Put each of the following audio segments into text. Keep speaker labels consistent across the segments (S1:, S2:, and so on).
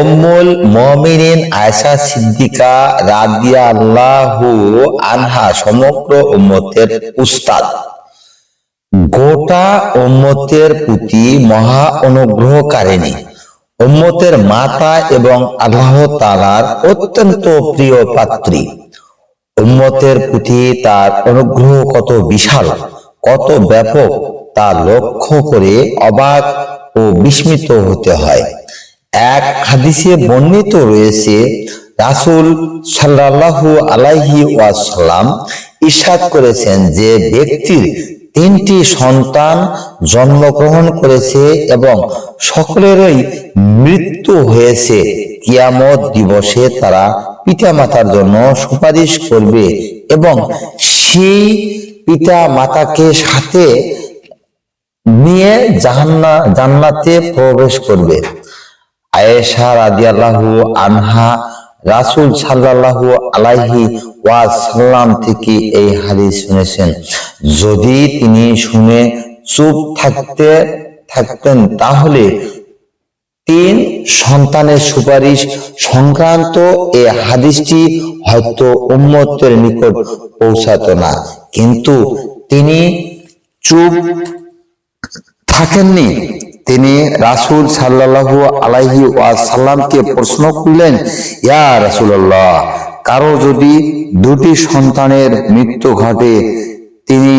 S1: উম্মুল মমিনিন আয়সা সিদ্দিকা রাদিয়াল্লাহু আনহা সমগ্র উম্মতের উস্তাদ। গোটা উম্মতের প্রতি মহা অনুগ্রহকারিণী। উম্মতের মাতা এবং আল্লাহ তালার অত্যন্ত প্রিয় পাত্রী। উম্মতের প্রতি তার অনুগ্রহ কত বিশাল, কত ব্যাপক, তা লক্ষ্য করে অবাক ও বিস্মিত হতে হয়। এক হাদিসে বর্ণিত রয়েছে, রাসূল সাল্লাল্লাহু আলাইহি ওয়াসাল্লাম ইরশাদ করেছেন যে ব্যক্তির তিনটি সন্তান জন্মগ্রহণ করেছে এবং সকলেরই মৃত্যু হয়েছে। কিয়ামত দিবসে তারা পিতা মাতার জন্য সুপারিশ করবে এবং সেই পিতা মাতাকে সাথে নিয়ে জাহান্না, জান্নাতে প্রবেশ করবে। আয়েশা রাদিয়াল্লাহু আনহা, রাসূল সাল্লাল্লাহু আলাইহি ওয়াসাল্লাম থেকে এই হাদিস শুনেছেন, যদি তিনি শুনে চুপ থাকতে, থাকতেন তাহলে তিন সন্তানের সুপারিশ সংক্রান্ত এই হাদিসটি হয়তো উম্মতের নিকট পৌঁছাতো না। কিন্তু তিনি চুপ থাকেননি। তিনি রাসূল সাল্লাল্লাহু আলাইহি ওয়াসাল্লামকে প্রশ্ন করলেন, ইয়া রাসূলুল্লাহ, কারও যদি দুটি সন্তানের মৃত্যু ঘটে, তিনি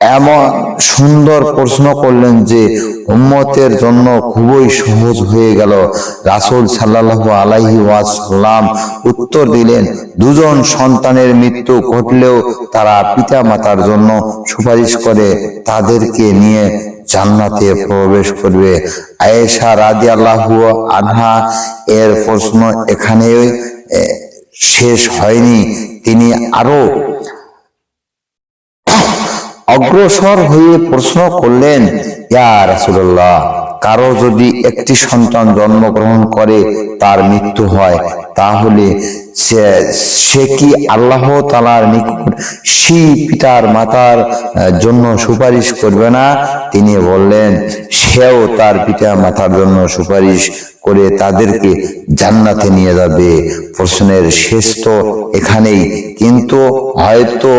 S1: এমন সুন্দর প্রশ্ন করলেন যে উম্মতের জন্য খুবই সহজ হয়ে গেল। রাসূল সাল্লাল্লাহু আলাইহি ওয়াসাল্লাম উত্তর দিলেন, দুজন সন্তানের মৃত্যু ঘটলেও তারা পিতা মাতার জন্য সুপারিশ করে তাদেরকে নিয়ে জান্নাতে প্রবেশ করবে। আয়েশা রাজি আল্লাহ আনহা এর প্রশ্ন এখানে শেষ হয়নি। তিনি আরও অগ্রসর হয়ে প্রশ্ন করলেন, ইয়া রাসূলুল্লাহ কারও যদি একটি সন্তান জন্মগ্রহণ করে, তার মৃত্যু হয়, তাহলে সে কি আল্লাহ তালার নিকট সেই পিতার মাতার জন্য সুপারিশ করবে না? তিনি বললেন, সেও তার পিতা মাতার জন্য সুপারিশ করে তাদেরকে জান্নাতে নিয়ে যাবে। প্রশ্নের শেষ তো এখানেই। কিন্তু হয়তো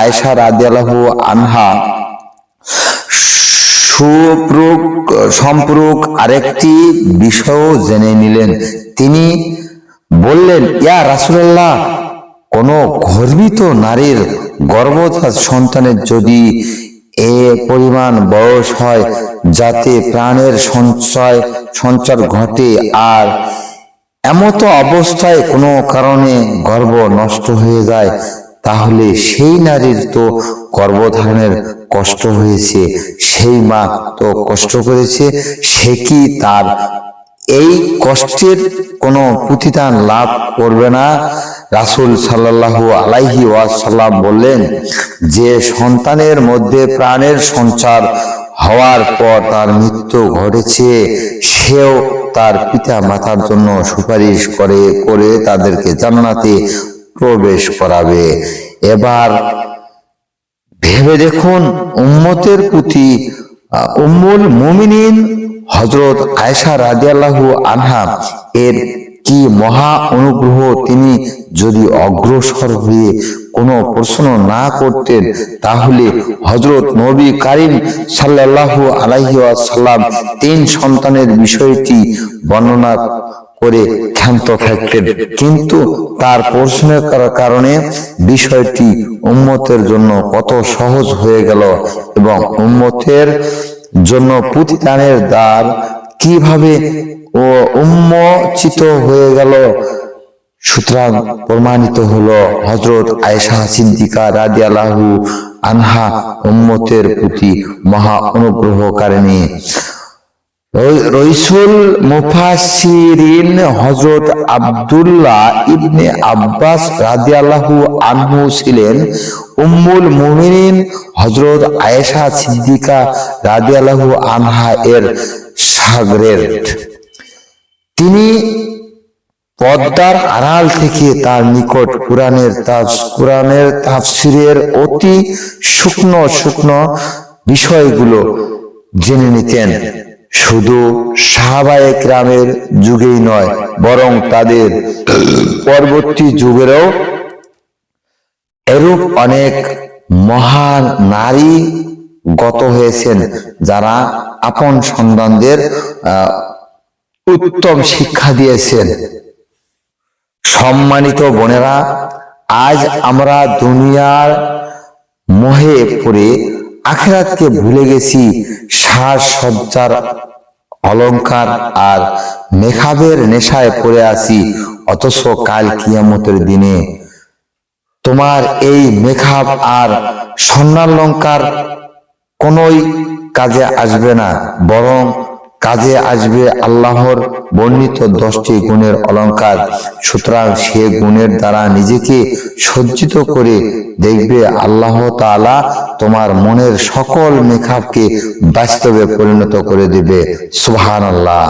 S1: আয়েশা রাদিয়াল্লাহু আনহা সুপ্রুক, সম্পর্ক আরেকটি বিষয়ও জেনে নিলেন। তিনি বললেন, ইয়া রাসূলুল্লাহ, কোন গর্বিত নারীর গর্ভজাত সন্তানের যদি এ পরিমাণ বয়স হয়, যাতে প্রাণের সঞ্চয়, সঞ্চার ঘটে আর এমতো অবস্থায় কোনো কারণে গর্ভ নষ্ট হয়ে যায় তাহলে সেই নারীর তো গর্ভধারণের কষ্ট হয়েছে, সেই মা তো কষ্ট করেছে, সে কি তার এই কষ্টের কোনো প্রতিদান লাভ করবে না? রাসূল সাল্লাল্লাহু আলাইহি ওয়াসাল্লাম বললেন, যে সন্তানের মধ্যে প্রাণের সঞ্চার হওয়ার পর তার মৃত্যু ঘটেছে, সেও তার পিতা মাতার জন্য সুপারিশ করে করে তাদেরকে জান্নাতে প্রবেশ করাবে। এবার ভেবে দেখুন, উম্মতের প্রতি উম্মুল মুমিনিন হজরত রাদিয়াল্লাহু আনহা এর কি মহা অনুগ্রহ তিনি যদি অগ্রসর হয়ে কোনো প্রশ্ন না করতেন, তাহলে হজরত নবী কারিম সাল্লাল্লাহু আলাইহি ওয়াসাল্লাম তিন সন্তানের বিষয়টি বর্ণনা করে ক্ষান্ত থাকতেন। কিন্তু তার প্রশ্নের কার- কারণে বিষয়টি উম্মতের জন্য কত সহজ হয়ে গেল এবং উম্মতের জন্য প্রতিদানের দ্বার কীভাবে ও উন্মোচিত হয়ে গেল সুতরাং প্রমাণিত হলো হজরত আয়েশা সিদ্দিকা রাদিয়াল্লাহু আনহা উম্মতের প্রতি মহা অনুগ্রহকারিণী। রই- রইসুল মুফাসিরিন হজরত আব্দুল্লাহ ইবনে আব্বাস রাদিয়াল্লাহু আনহু ছিলেন উম্মুল মুমিনিন হজরত আয়েশা সিদ্দিকা রাদিয়াল্লাহু আনহা এর সাগরের। তিনি পদ্মার আড়াল থেকে তার নিকট কোরআনের তাজ কোরআনের তাফসিরের অতি শুকনো শুকনো বিষয়গুলো জেনে নিতেন। শুধু সাহাবায়ে গ্রামের যুগেই নয়, বরং তাদের পরবর্তী যুগেরও এরূপ অনেক মহান নারী গত হয়েছেন যারা আপন সন্তানদের উত্তম শিক্ষা দিয়েছেন। সম্মানিত বোনেরা, আজ আমরা দুনিয়ার মোহে পড়ে আখেরাতকে ভুলে গেছি সাজ অলঙ্কার আর মেখাবের নেশায় পড়ে আছি, অথচ কাল কিয়ামতের দিনে। তোমার এই মেখাব আর স্বর্ণালঙ্কার কোনোই কাজে আসবে না, বরং কাজে আসবে আল্লাহর বর্ণিত দশটি গুণের অলঙ্কার। সুতরাং সে গুণের দ্বারা নিজেকে সজ্জিত করে দেখবে আল্লাহ তালা তোমার মনের সকল মেখাবকে বাস্তবে পরিণত করে দিবে। সুহান আল্লাহ